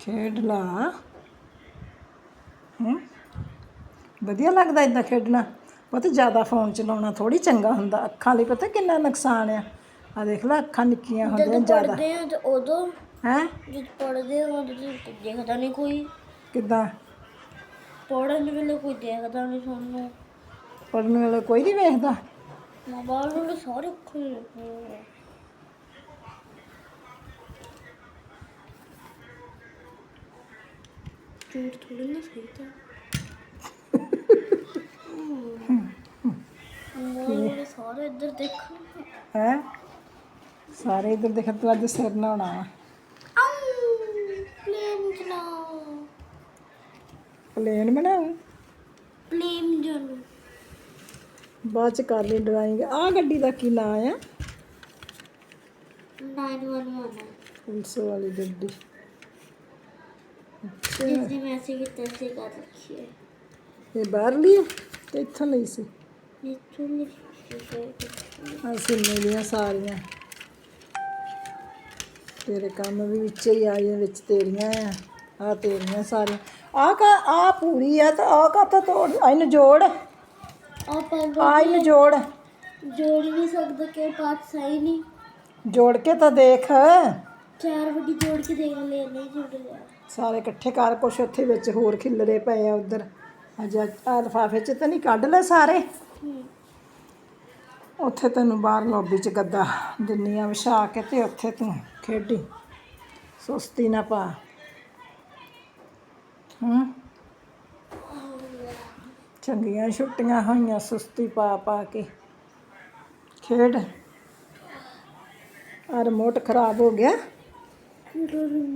ਖੇਡ ਲਾ ਹੂੰ? ਵਧੀਆ ਲੱਗਦਾ ਇਦਾਂ ਖੇਡਣਾ। ਪਤਾ ਜ਼ਿਆਦਾ ਫੋਨ ਚਲਾਉਣਾ ਥੋੜੀ ਚੰਗਾ ਹੁੰਦਾ। ਅੱਖਾਂ ਲਈ ਪਤਾ ਕਿੰਨਾ ਨੁਕਸਾਨ ਆ। ਆ ਦੇਖ ਲੈ ਅੱਖਾਂ ਨਿੱਕੀਆਂ ਹੁੰਦੀਆਂ ਜ਼ਿਆਦਾ। ਪੜਦੇ ਆ ਤੇ ਉਦੋਂ ਹੈ? ਜਦ ਪੜਦੇ ਉਦੋਂ ਤਾਂ ਦੇਖਦਾ ਨਹੀਂ ਕੋਈ। ਕਿੱਦਾਂ? ਪੜਨ ਵੇਲੇ ਕੋਈ ਦੇਖਦਾ ਨਹੀਂ ਸਾਨੂੰ। ਪੜਨ ਵੇਲੇ ਕੋਈ ਨਹੀਂ ਵੇਖਦਾ। ਮੋਬਾਈਲ ਵਾਲੇ ਸਾਰੇ ਖੁੱਲੇ ਝੂਠ ਥੋੜੀ ਨਾ ਸਹੀ ਤਾਂ ਮੋਬਾਈਲ ਵਾਲੇ ਸਾਰੇ ਇੱਧਰ ਦੇਖਣ ਹੈ ਸਾਰੇ ਇਧਰ ਦੇਖ ਤੂੰ ਅੱਜ ਸਿਰ ਵਾ ਆਉ ਪਲੇਨ ਚਲਾਓ ਪਲੇਨ ਬਣਾਉ ਪਲੇਨ ਜਾਨੂ ਬਾਅਦ ਚ ਕਰ ਲਈ ਡਰਾਇੰਗ ਆ ਗੱਡੀ ਦਾ ਕੀ ਨਾਂ ਆ? 911 ਪੁਲਿਸ ਵਾਲੀ ਗੱਡੀ। ਜਿਸ ਦੀ ਮੈਂ ਸੀ ਕਿਤੇ ਸੀ ਕਰ ਰੱਖੀ ਹੈ ਇਹ ਬਾਹਰ ਲਈ ਤੇ ਇੱਥੋਂ ਲਈ ਸੀ ਨੀਚੇ ਲਿਖੀ ਆ ਸਿੰਨੇ ਦੀਆਂ ਸਾਰੀਆਂ ਤੇਰੇ ਕੰਮ ਵੀ ਵਿੱਚ ਹੀ ਆਏ ਵਿੱਚ ਤੇਰੀਆਂ ਆ ਆ ਤੇਰੀਆਂ ਸਾਰੀਆਂ ਆ ਕਾ ਆ ਪੂਰੀ ਆ ਤਾਂ ਆ ਕਾ ਤਾਂ ਤੋੜ ਇਹਨੂੰ ਜੋੜ ਆ ਇਹਨੂੰ ਜੋੜ ਜੋੜ ਨਹੀਂ ਸਕਦੇ ਕਿ ਪਾਤ ਸਹੀ ਨਹੀਂ ਜੋੜ ਕੇ ਤਾਂ ਦੇਖ ਚਾਰ ਵੱਡੀ ਜੋੜ ਕੇ ਦੇਖ ਲਿਆ ਨਹੀਂ ਜੁੜ ਲਿਆ ਸਾਰੇ ਇਕੱਠੇ ਕਰ ਕੁਛ ਉੱਥੇ ਵਿੱਚ ਹੋਰ ਖਿਲਰੇ ਪਏ ਆ ਉਧਰ। ਅਜ ਆ ਲਿਫਾਫੇ ਚ ਤਾਂ ਨਹੀਂ ਕੱਢ ਲੈ ਸਾਰੇ? ਉੱਥੇ ਤੈਨੂੰ ਬਾਹਰ ਲੌਬੀ ਚ ਗੱਦਾ ਦਿੰਨੀਆਂ ਵਿਛਾ ਕੇ ਤੇ ਉੱਥੇ ਤੂੰ ਖੇਡੀ। ਸੁਸਤੀ ਨਾ ਪਾ। ਹੂੰ? ਚੰਗੀਆਂ ਛੁੱਟੀਆਂ ਹੋਈਆਂ ਸੁਸਤੀ ਪਾ ਪਾ ਕੇ। ਖੇਡ। ਆ ਰਿਮੋਟ ਖਰਾਬ ਹੋ ਗਿਆ। Bilirim